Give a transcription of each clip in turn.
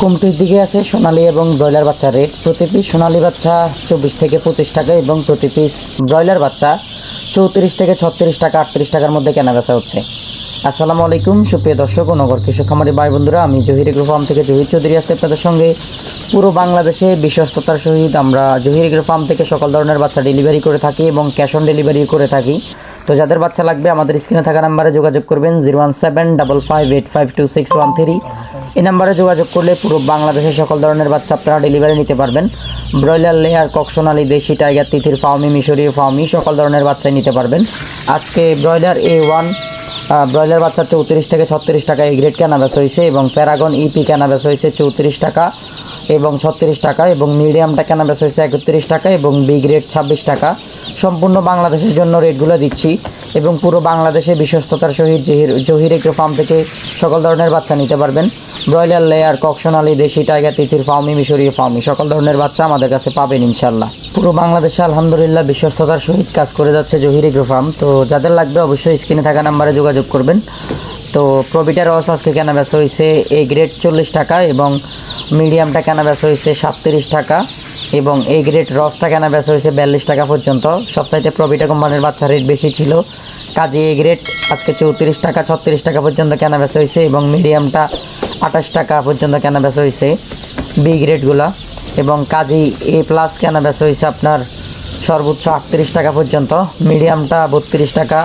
কমতির দিকে আছে সোনালী এবং ব্রয়লার বাচ্চা রেট। প্রতি পিস সোনালী বাচ্চা চব্বিশ থেকে পঁচিশ টাকা এবং প্রতি পিস ব্রয়লার বাচ্চা চৌত্রিশ থেকে ছত্রিশ টাকা, আটত্রিশ টাকার মধ্যে কেনা বেচা হচ্ছে। আসসালামু আলাইকুম, সুপ্রিয় দর্শক ও নগর কৃষক খামারি ভাই বন্ধুরা আমি জহির এগ্রো ফার্ম থেকে জহির চৌধুরী আছি আপনাদের সঙ্গে। পুরো বাংলাদেশে বিশ্বস্ততার সহিত আমরা জহির এগ্রো ফার্ম থেকে সকল ধরনের বাচ্চা ডেলিভারি করে থাকি এবং ক্যাশ অন ডেলিভারি করে থাকি। তো যাদের বাচ্চা লাগবে, আমাদের স্ক্রিনে থাকা নাম্বারে যোগাযোগ করবেন zero one seven double five eight five two six one three. এই নাম্বারে যোগাযোগ করলে পুরো বাংলাদেশের সকল ধরনের বাচ্চা আপনারা ডেলিভারি নিতে পারবেন। ব্রয়লার লেয়ার ককসোনালি, দেশি টাইগার তিথির ফাউমি মিশরীয় ফাউমি সকল ধরনের বাচ্চাই নিতে পারবেন। আজকে ব্রয়লার এ ওয়ান ব্রয়লার বাচ্চা চৌত্রিশ থেকে ছত্রিশ টাকা এই গ্রেড কেনা হয়েছে এবং প্যারাগন ইপি কেনা বেচা হয়েছে চৌত্রিশ টাকা। এবং ছত্রিশ টাকা এবং মিডিয়ামটা কেনা বেচা হয়েছে একত্রিশ টাকা এবং বি গ্রেড ছাব্বিশ টাকা। সম্পূর্ণ বাংলাদেশের জন্য রেটগুলো দিচ্ছি এবং পুরো বাংলাদেশে বিশ্বস্ততার সহিত জহির জহির এগ্রো ফার্ম থেকে সকল ধরনের বাচ্চা নিতে পারবেন। ব্রয়লার, লেয়ার, ককশনালি, দেশি টাইগার তিথির ফার্মি, মিশরীয় ফার্মি, সকল ধরনের বাচ্চা আমাদের কাছে পাবেন ইনশাল্লাহ পুরো বাংলাদেশে আলহামদুলিল্লাহ বিশ্বস্ততার সহিত কাজ করে যাচ্ছে জহির এগ্রো ফার্ম তো যাদের লাগবে অবশ্যই স্ক্রিনে থাকা নাম্বারে যোগাযোগ করবেন। তো প্রবিটার রস আজকে কেনা বেচা হয়েছে এ গ্রেড চল্লিশ টাকা এবং মিডিয়ামটা কেনা বেচা হয়েছে সাতত্রিশ টাকা এবং এই গ্রেড রসটা কেনা বেচা হয়েছে বিয়াল্লিশ টাকা পর্যন্ত। সবসাইতে প্রবিটা কোম্পানির বাচ্চা রেট বেশি ছিল। কাজে এ গ্রেড আজকে চৌত্রিশ টাকা, ছত্রিশ টাকা পর্যন্ত কেনা বেচা হয়েছে এবং মিডিয়ামটা আঠাশ টাকা পর্যন্ত কেনা বেচা হয়েছে বি গ্রেডগুলো এবং কাজী এ প্লাস কেনা বেচা হয়েছে আপনার সর্বোচ্চ আটত্রিশ টাকা পর্যন্ত। মিডিয়ামটা বত্রিশ টাকা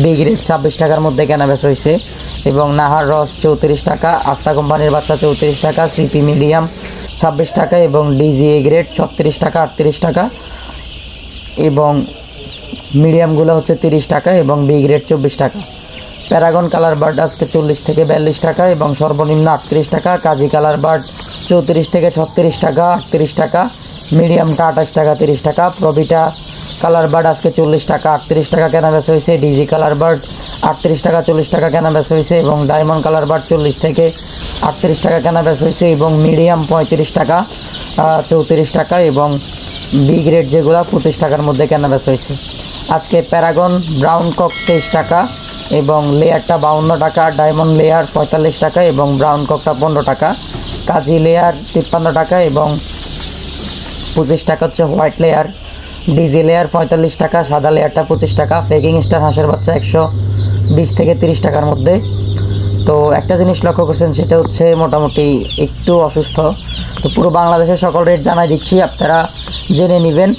বি গ্রেড ছাব্বিশ টাকার মধ্যে কেনা বেচা হয়েছে। এবং নাহার রস চৌত্রিশ টাকা, আস্থা কোম্পানির বাচ্চা চৌত্রিশ টাকা, সিপি মিডিয়াম ছাব্বিশ টাকা এবং ডিজি এ গ্রেড ছত্রিশ টাকা, আটত্রিশ টাকা। এবং মিডিয়ামগুলো হচ্ছে তিরিশ টাকা এবং বি গ্রেড চব্বিশ টাকা। প্যারাগন কালার বার্ড আজকে চল্লিশ থেকে বিয়াল্লিশ টাকা এবং সর্বনিম্ন আটত্রিশ টাকা, কাজী কালার বার্ড চৌত্রিশ থেকে ছত্রিশ টাকা, আটত্রিশ টাকা মিডিয়ামটা আঠাশ টাকা, তিরিশ টাকা প্রবিটা কালার বার্ড আজকে চল্লিশ টাকা, আটত্রিশ টাকা কেনা বেচা হয়েছে। ডিজি কালার বার্ড আটত্রিশ টাকা, চল্লিশ টাকা কেনা বেচা হয়েছে এবং ডায়মন্ড কালার বার্ড চল্লিশ থেকে আটত্রিশ টাকা কেনা বেচা হয়েছে এবং মিডিয়াম পঁয়ত্রিশ টাকা চৌত্রিশ টাকা এবং বি গ্রেড যেগুলো পঁচিশ টাকার মধ্যে কেনা বেচা হয়েছে। আজকে প্যারাগন ব্রাউন কক তেইশ টাকা এবং লেয়ারটা বাউন্ন টাকা ডায়মন্ড লেয়ার পঁয়তাল্লিশ টাকা এবং ব্রাউন ককটা পনেরো টাকা কাজী লেয়ার তিপ্পান্ন টাকা এবং পঁচিশ টাকা হচ্ছে হোয়াইট লেয়ার ডিজি লেয়ার পঁয়তাল্লিশ টাকা, সাদা লেয়ারটা পঁচিশ টাকা ফেকিং স্টার হাঁসের বাচ্চা একশো বিশ থেকে তিরিশ টাকার মধ্যে। তো একটা জিনিস লক্ষ্য করছেন, সেটা হচ্ছে মোটামুটি একটু অসুস্থ। তো পুরো বাংলাদেশের সকল রেট জানাই দিচ্ছি, আপনারা জেনে নেবেন।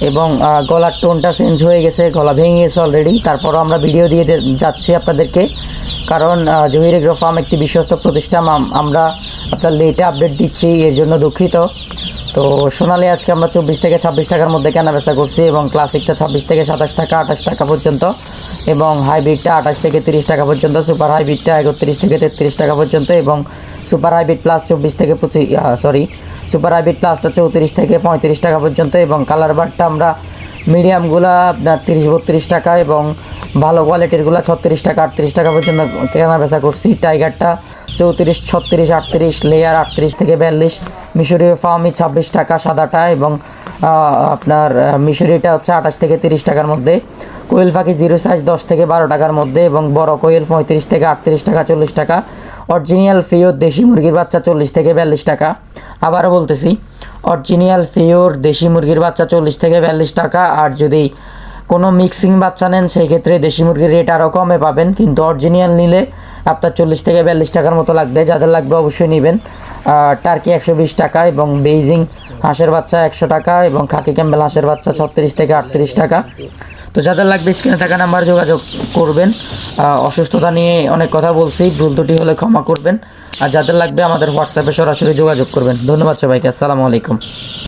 এবং গলার টোনটা চেঞ্জ হয়ে গেছে, গলা ভেঙে গেছে অলরেডি তারপরও আমরা ভিডিও দিয়ে যাচ্ছি আপনাদেরকে। কারণ জহির এগ্রো ফার্ম একটি বিশ্বস্ত প্রতিষ্ঠান, আম- আমরা আপনার লেটে আপডেট দিচ্ছি, এর জন্য দুঃখিত। তো সোনালি, আজকে আমরা চব্বিশ থেকে ছাব্বিশ টাকার মধ্যে কেনা বেচা করছি এবং ক্লাসিকটা ছাব্বিশ থেকে সাতাশ টাকা, আঠাশ টাকা পর্যন্ত এবং হাইব্রিডটা আঠাশ থেকে তিরিশ টাকা পর্যন্ত, সুপার হাইব্রিডটা একত্রিশ থেকে তেত্রিশ টাকা পর্যন্ত এবং সুপার হাইব্রিড প্লাস চব্বিশ থেকে পঁচিশ সরি সুপার হাইব্রিড প্লাসটা চৌত্রিশ থেকে পঁয়ত্রিশ টাকা পর্যন্ত এবং কালার বারটা আমরা মিডিয়ামগুলা আপনার তিরিশ, বত্রিশ টাকা এবং ভালো কোয়ালিটিরগুলো ছত্রিশ টাকা, আটত্রিশ টাকা পর্যন্ত কেনা বেচা করছি। টাইগারটা চৌত্রিশ, ছত্রিশ, আটত্রিশ লেয়ার আটত্রিশ থেকে বিয়াল্লিশ। মিশরীয় ফার্মি ছাব্বিশ টাকা সাদাটা এবং আপনার মিশরিটা হচ্ছে আঠাশ থেকে তিরিশ টাকার মধ্যে। কোয়েল পাখি জিরো সাইজ দশ থেকে বারো টাকার মধ্যে এবং বড় কোয়েল পঁয়ত্রিশ থেকে আটত্রিশ টাকা, চল্লিশ টাকা। অরিজিনিয়াল ফিওর দেশি মুরগির বাচ্চা চল্লিশ থেকে বিয়াল্লিশ টাকা। আবারও বলতেছি অরিজিনিয়াল ফিওর দেশি মুরগির বাচ্চা চল্লিশ থেকে বিয়াল্লিশ টাকা। আর যদি কোনো মিক্সিং বাচ্চা নেন সেই ক্ষেত্রে দেশি মুরগির রেট আরও কমে পাবেন, কিন্তু অরিজিনাল নিলে আপনার চল্লিশ থেকে বিয়াল্লিশ টাকার মতো লাগবে, যাদের লাগবে অবশ্যই নেবেন। টার্কি একশো বিশ টাকা এবং বেইজিং হাঁসের বাচ্চা একশো টাকা এবং খাকি ক্যাম্বেল হাঁসের বাচ্চা ছত্রিশ থেকে আটত্রিশ টাকা। তো যাদের লাগবে স্ক্রিনে থাকা নাম্বার যোগাযোগ করবেন। অসুস্থতা নিয়ে অনেক কথা বলছি, ভুল দুটি হলে ক্ষমা করবেন। আর যাদের লাগবে আমাদের হোয়াটসঅ্যাপে সরাসরি যোগাযোগ করবেন। ধন্যবাদ সবাইকে, আসসালামু আলাইকুম।